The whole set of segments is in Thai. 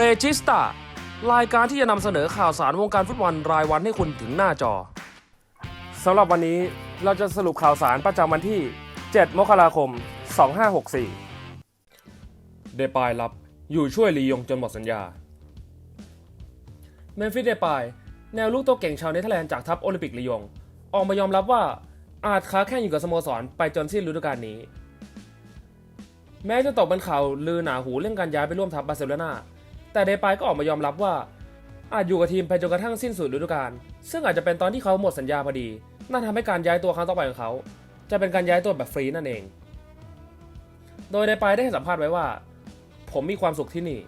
เรจิสตารายการที่จะนำเสนอข่าวสารวงการฟุตบอลรายวันให้คุณถึงหน้าจอสำหรับวันนี้เราจะสรุปข่าวสารประจำวันที่ 7 มกราคม 2564 เดปายรับอยู่ช่วยลียงจนหมดสัญญา เมมฟิสเดปายแนวลูกตัวเก่งชาวเนเธอร์แลนด์จากทัพโอลิมปิกลียง ออกมายอมรับว่าอาจค้าแข่งอยู่กับสโมสรไปจนสิ้นฤดูกาลนี้ แม้จะตกเป็นข่าวลือหนาหูเรื่องการย้ายไปร่วมทัพบาร์เซโลนา แต่เดปายก็ออกมายอมรับว่า อาจอยู่กับทีมไปจนกระทั่งสิ้นสุดฤดูกาลซึ่งอาจจะเป็นตอนที่เขาหมดสัญญาพอดี นั่นทำให้การย้ายตัวครั้งต่อไปของเขา จะเป็นการย้ายตัวแบบฟรีนั่นเอง โดยเดปายได้ให้สัมภาษณ์ไว้ว่า ผมมีความสุขที่นี่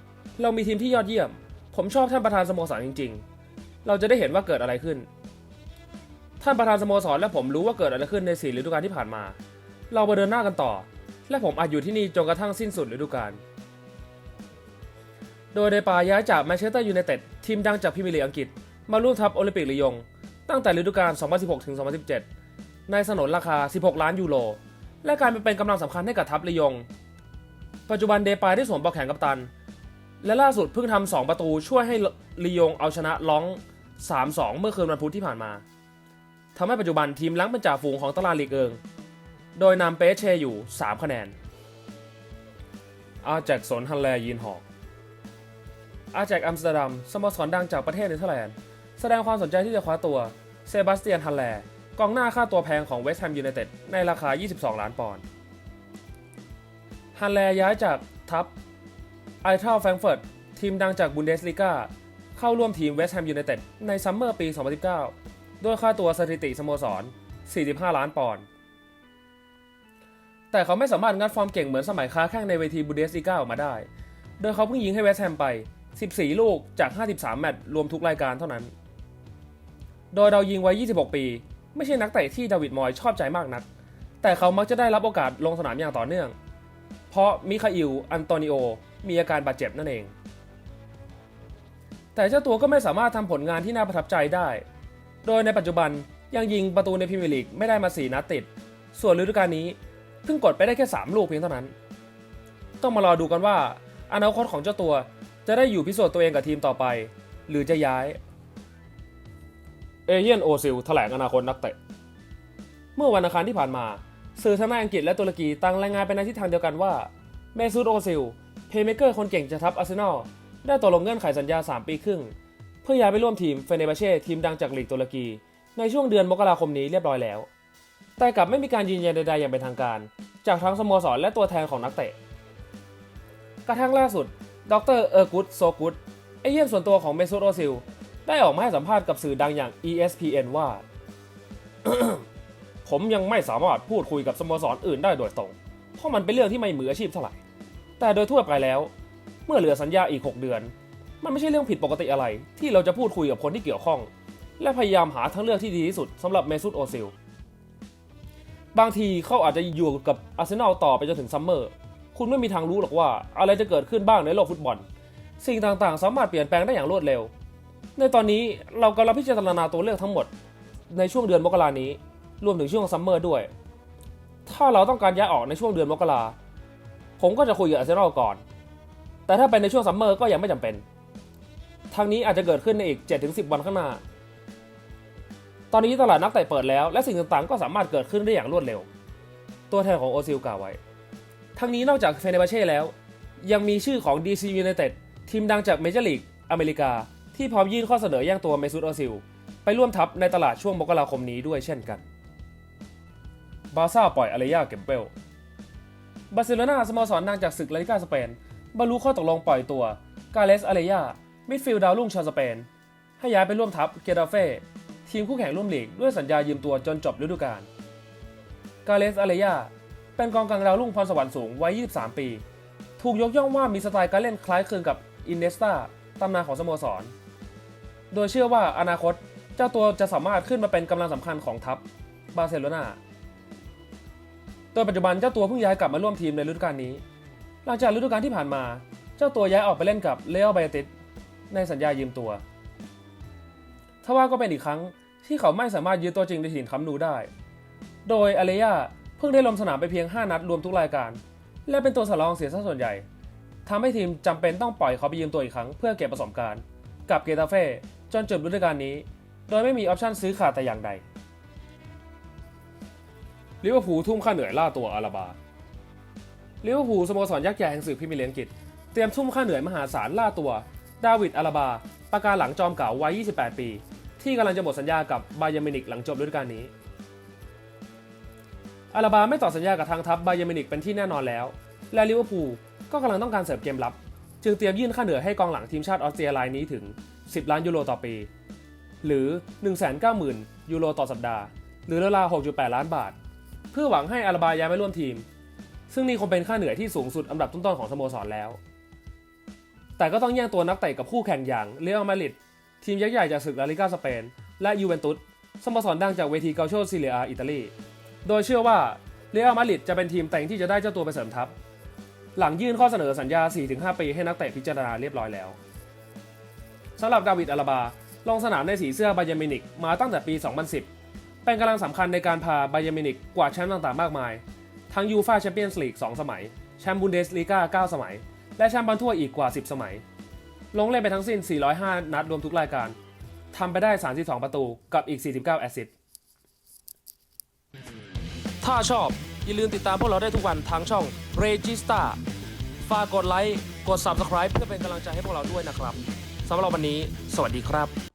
เรามีทีมที่ยอดเยี่ยม ผมชอบท่านประธานสโมสรจริง ๆ เราจะได้เห็นว่าเกิดอะไรขึ้น ท่านประธานสโมสรและผมรู้ว่าเกิดอะไรขึ้นในสี่ฤดูกาลที่ผ่านมา เรามาเดินหน้ากันต่อ และผมอาจอยู่ที่นี่จนกระทั่งสิ้นสุดฤดูกาล โดยเดปาย้ายจากแมนเชสเตอร์ยูไนเต็ดทีมดังจากพรีเมียร์ลีกอังกฤษ มาร่วมทัพโอลิมปิกลียง ตั้งแต่ฤดูกาล 2016-2017 ในสนนราคา 16 ล้านยูโร และการเป็นกำลังสำคัญให้กับทัพลียง ปัจจุบันเดปายได้สวมปลอกแขนกัปตัน และล่าสุดเพิ่งทำ 2 ประตูช่วยให้ลียงเอาชนะล้อง 3-2 เมื่อคืนวันพุธที่ผ่านมาทำให้ปัจจุบันทีมล้างเป็นจ่าฝูงของตารางลีกเอิง โดยนำเปเชอยู่ 3 คะแนนอาแจกสนฮันแลยีนหอก อาแจกอัมสเตอร์ดัมสโมสรดังจากประเทศเนเธอร์แลนด์ แสดงความสนใจที่จะคว้าตัวเซบาสเตียนฮันแลกองหน้าค่าตัวแพงของเวสต์แฮมยูไนเต็ดในราคา 22 ล้านปอนด์ฮันแลย้ายจากทัพไอเทลแฟรงเฟิร์ตทีมดังจากบุนเดสลีกาเข้าร่วมทีมเวสต์แฮมยูไนเต็ดในซัมเมอร์ปี 2019 ด้วยค่าตัวสถิติสโมสร 45 ล้านปอนด์แต่เขาไม่สามารถงัดฟอร์มเก่งเหมือนสมัยค้าแข่งในเวทีบูเดสลีกาออกมาได้ โดยเขาเพิ่งยิงให้เวสต์แฮมไป 14 ลูกจาก 53 แมตช์รวมทุกรายการเท่านั้น โดยเรายิงไว้ 26 ปี ไม่ใช่นักเตะที่ดาวิดมอยชอบใจมากนัก แต่เขามักจะได้รับโอกาสลงสนามอย่างต่อเนื่อง เพราะมิคาอิล อันโตนิโอ มีอาการบาดเจ็บนั่นเอง แต่เจ้าตัวก็ไม่สามารถทำผลงานที่น่าประทับใจได้ โดยในปัจจุบันยังยิงประตูในพรีเมียร์ลีกไม่ได้มา 4 นัดติด ส่วนฤดูกาลนี้เพิ่งกดไปได้แค่ 3 ลูกเพียงเท่านั้น ต้องมารอดูกันว่าอนาคตของเจ้าตัว จะได้อยู่พิสูจน์ตัวเองกับทีมต่อไป หรือจะย้าย เอเยียนโอซิลแถลงอนาคตนักเตะ เมื่อวันอังคารที่ผ่านมา สื่อทั้งในอังกฤษและตุรกีต่างรายงานไปในทิศทางเดียวกันว่า เมซูตโอซิล เพย์เมเกอร์คนเก่งจากทัพอาร์เซนอล ได้ตกลงเงื่อนไขสัญญา 3 ปีครึ่ง เพื่อย้ายไปร่วมทีมเฟเนบาเช่ทีมดังจากลีกตุรกี ในช่วงเดือนมกราคมนี้เรียบร้อยแล้ว แต่กลับไม่มีการยืนยันใดๆอย่างเป็นทางการ จากทั้งสโมสรและตัวแทนของนักเตะ กระทั่งล่าสุด ดรเออร์กุตโซกุตเอเย่นส่วนตัวของเมซูตโอซิล ได้ออกมาให้สัมภาษณ์กับสื่อดังอย่าง ESPN ว่า ผมยังไม่สามารถพูดคุยกับสโมสรอื่นได้โดยตรง เพราะมันเป็นเรื่องที่ไม่มืออาชีพเท่าไหร่ แต่โดยทั่วไปแล้ว เมื่อเหลือสัญญาอีก 6 เดือน มันไม่ใช่เรื่องผิดปกติอะไร ที่เราจะพูดคุยกับคนที่เกี่ยวข้อง และพยายามหาทางเลือกที่ดีที่สุดสำหรับเมซุตโอซิลบางทีเขาอาจจะอยู่กับอาร์เซนอลต่อไปจนถึงซัมเมอร์ คุณไม่มีทางรู้หรอกว่าอะไรจะเกิดขึ้นบ้างในโลกฟุตบอล สิ่งต่างๆ สามารถเปลี่ยนแปลงได้อย่างรวดเร็ว ในตอนนี้เรากำลังพิจารณาตัวเลือกทั้งหมด ในช่วงเดือนมกรานี้ รวมถึงช่วงซัมเมอร์ด้วย ถ้าเราต้องการย้ายออกในช่วงเดือนมกราผมก็จะคุยกับอาร์เซนอลก่อน แต่ถ้าเป็นในช่วงซัมเมอร์ก็ยังไม่จำเป็น ทางนี้อาจจะเกิดขึ้นในอีก 7-10 วันข้างหน้า ตอนนี้ตลาดนักเตะเปิดแล้ว และสิ่งต่างๆ ก็สามารถเกิดขึ้นได้อย่างรวดเร็ว ตัวแทนของโอซิลกล่าวไว้ ทั้งนี้นอกจากเฟเนบาเช่แล้ว ยังมีชื่อของ DC United ทีมดังจากเมเจอร์ลีกอเมริกา ที่พร้อมยื่นข้อเสนอแย่งตัวเมซูตโอซิล ไปร่วมทัพในตลาดช่วงมกราคมนี้ด้วยเช่นกัน บาร์ซ่าปล่อยอารยาเกมเปลบาร์เซโลนาสโมสรดังจากศึกลาลิกาสเปนบรรลุข้อตกลงปล่อยตัวกาเลสอารยามิดฟิลด์ดาวรุ่งชาวสเปน ให้ย้ายไปร่วมทัพเกราเฟ่ทีมคู่แข่งร่วมลีกด้วยสัญญายืมตัวจนจบฤดูกาลกาเลสอารยา เป็นกองกลางดาวรุ่งพรสวรรค์สูงวัย 23 ปี ถูกยกย่องว่ามีสไตล์การเล่นคล้ายคลึงกับอินเนสตาตำนานของสโมสร โดยเชื่อว่าอนาคตเจ้าตัวจะสามารถขึ้นมาเป็นกำลังสำคัญของทัพบาร์เซโลนาโดยปัจจุบันเจ้าตัวเพิ่งย้ายกลับมาร่วมทีมในฤดูกาลนี้ หลังจากฤดูกาลที่ผ่านมา เจ้าตัวย้ายออกไปเล่นกับเลโอไบติสในสัญญายืมตัวทว่าก็เป็นอีกครั้งที่เขาไม่สามารถยืนตัวจริงในถิ่นคัมนูได้ โดยอาเลยา เพิ่งได้ลงสนามไปเพียง 5 นัดรวมทุกรายการ และเป็นตัวสำรองเสียซะส่วนใหญ่ทำให้ทีมจำเป็นต้องปล่อยเขาไปยืมตัวอีกครั้งเพื่อเก็บประสบการณ์ กับเกตาเฟ่จนจบฤดูกาลนี้ โดยไม่มีออปชั่นซื้อขาดแต่อย่างใดลิเวอร์พูลทุ่มค่าเหนื่อยล่าตัวอาราบาลิเวอร์พูลสโมสรยักษ์ใหญ่แห่งสื่อพรีเมียร์ลีกอังกฤษเตรียมทุ่มค่าเหนื่อยมหาศาลล่าตัว ดาวิดอาราบาประกาหลังจอมเก่าวัย 28 ปี ที่กำลังจะหมดสัญญากับบาเยร์นมินิกหลังจบฤดูกาลนี้ อาราบาไม่ต่อสัญญากับทางทัพไบเยมินิกเป็นที่แน่นอนแล้ว และลิเวอร์พูลก็กำลังต้องการเสริมเกมรับ จึงเตรียมยื่นค่าเหนื่อยให้กองหลังทีมชาติออสเตรียรายนี้ถึง 10 ล้านยูโรต่อปี หรือ 190,000 ยูโรต่อสัปดาห์ หรือราวๆ6.8 ล้านบาท เพื่อหวังให้อาราบาย้ายมาร่วมทีม ซึ่งนี่คงเป็นค่าเหนื่อยที่สูงสุดอันดับต้นๆของสโมสรแล้ว แต่ก็ต้องแย่งตัวนักเตะกับคู่แข่งอย่างเรอัลมาดริดทีมยักษ์ใหญ่จากศึกลาลิกาสเปน และยูเวนตุสสโมสรดังจากเวทีเกาโชซีเรียอาอิตาลี โดยเชื่อว่าเรอัลมาดริดจะเป็นทีมแต่งที่จะได้เจ้าตัวไปเสริมทัพ หลังยื่นข้อเสนอสัญญา 4-5 ปีให้นักเตะพิจารณาเรียบร้อยแล้วสำหรับดาวิดอาราบาลงสนามในสีเสื้อบาเยร์นมินิกมาตั้งแต่ปี 2010 เป็นกำลังสำคัญในการพาบาเยร์นมินิกกวาดแชมป์ต่างๆ มากมาย ทั้งยูฟ่าแชมเปี้ยนส์ลีก 2 สมัย แชมป์บุนเดสลีกา9 สมัย และแชมป์บอลถ้วยอีกกว่า 10 สมัย ลงเล่นไปทั้งสิ้น 405 นัดรวมทุกรายการทำไปได้ 32 ประตูกับอีก 49 แอสซิสต์ ถ้าชอบ อย่าลืมติดตามพวกเราได้ทุกวันทางช่อง Regista ฝากกดไลค์ กด Subscribe เพื่อเป็นกำลังใจให้พวกเราด้วยนะครับสำหรับวันนี้ สวัสดีครับ